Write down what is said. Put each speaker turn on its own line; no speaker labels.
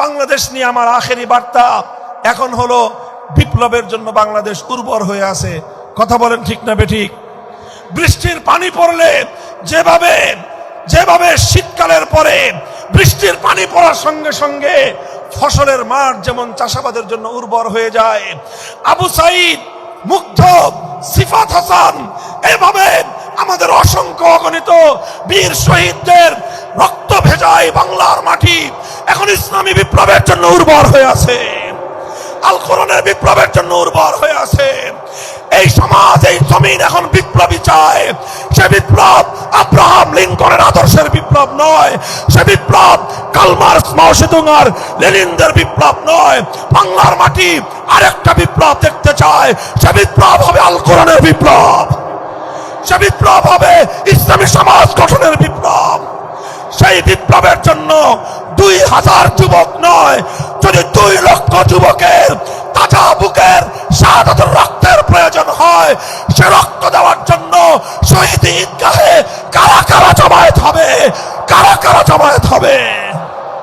বাংলাদেশ নিয়ে আমার আখেরি বার্তা এখন হলো বিপ্লবের জন্য বাংলাদেশ উর্বর হয়ে আছে। কথা বলেন ঠিক না বেঠিক? বৃষ্টির পানি পড়লে যেভাবে যেভাবে শীতকালের পরে বৃষ্টির পানি পড়ার সঙ্গে সঙ্গে ফসলের মাঠ যেমন চাষাবাদের জন্য উর্বর হয়ে যায়, আবু সাইদ, মুগ্ধ, সিফাত হাসান, এভাবে আমাদের অসংখ্য অগণিত বীর শহীদদের রক্ত ভেজায় বাংলার মাটি এখন ইসলামী বিপ্লবের জন্য উর্বর হয়ে আছে। আল বিপ্লবের জন্য উর্বর হয়ে আছে। এই সমাজ, এই জমিন এখন বিপ্লবী চায়। সে বিপ্লব আব্রাহাম লিঙ্কনের আদর্শের বিপ্লব নয়। সে বিপ্লব কালমার্স মাও সেতুঙার লেনিনদের বিপ্লব নয়। বাংলার মাটি আরেকটা বিপ্লব দেখতে চায়। সে বিপ্লব হবে আল বিপ্লব। সে বিপ্লব হবে ইসলামী সমাজ গঠনের বিপ্লব সেই বিপ্লবের জন্য দুই হাজার যুবক নয় যদি দুই লক্ষ যুবকের তাজা বুকের শাহাদাতের রক্তের প্রয়োজন হয়, সে রক্ত দেওয়ার জন্য শহীদ ঈদগাহে কারা কারা জমায়েত হবে? কারা কারা জমায়েত হবে?